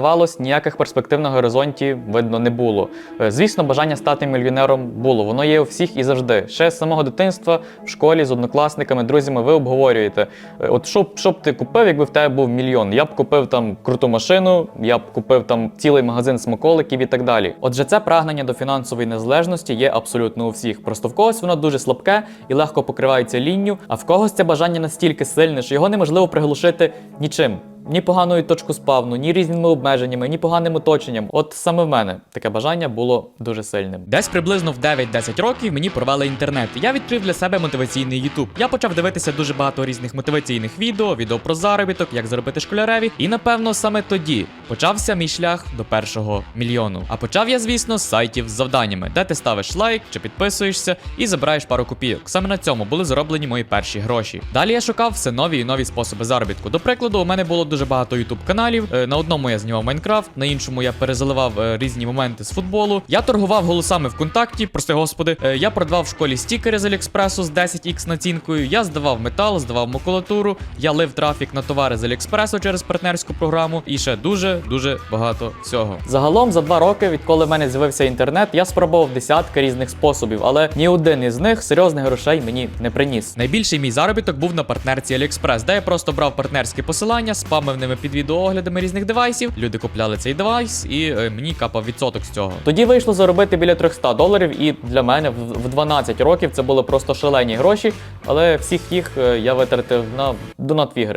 Здавалось, ніяких перспектив на горизонті видно не було. Е, Звісно, бажання стати мільйонером було. Воно є у всіх і завжди. Ще з самого дитинства в школі з однокласниками, друзями ви обговорюєте. е, От що, б- ти купив, якби в тебе був мільйон? Я б купив там круту машину, я б купив там цілий магазин смаколиків і так далі. Отже, це прагнення до фінансової незалежності є абсолютно у всіх. Просто в когось воно дуже слабке і легко покривається лінню, а в когось це бажання настільки сильне, що його неможливо приглушити нічим. Ні поганою точку спавну, ні різними обмеженнями, ні поганим оточенням. От саме в мене таке бажання було дуже сильним. Десь приблизно в 9-10 років мені порвали інтернет. Я відкрив для себе мотиваційний Ютуб. Я почав дивитися дуже багато різних мотиваційних відео, відео про заробіток, як заробити школяреві. І напевно саме тоді почався мій шлях до першого мільйону. А почав я, звісно, з сайтів з завданнями, де ти ставиш лайк чи підписуєшся і забираєш пару копійок. Саме на цьому були зароблені мої перші гроші. Далі я шукав все нові і нові способи заробітку. До прикладу, у мене було дуже багато YouTube каналів. Е, На одному я знімав Майнкрафт, на іншому я перезаливав е, різні моменти з футболу. Я торгував голосами ВКонтакті, прости господи. Е, Я продавав в школі стікери з Аліекспресу з 10х націнкою. Я здавав метал, здавав макулатуру. Я лив трафік на товари з Аліекспресу через партнерську програму. І ще дуже дуже багато всього. Загалом за два роки, відколи в мене з'явився інтернет, я спробував десятки різних способів, але ні один із них серйозних грошей мені не приніс. Найбільший мій заробіток був на партнерці AliExpress, де я просто брав партнерські посилання, спамив ними під відеооглядами різних девайсів. Люди купляли цей девайс, і е, мені капав відсоток з цього. Тоді вийшло заробити біля 300 доларів, і для мене в в 12 років це були просто шалені гроші, але всіх їх е, я витратив на донат в ігри.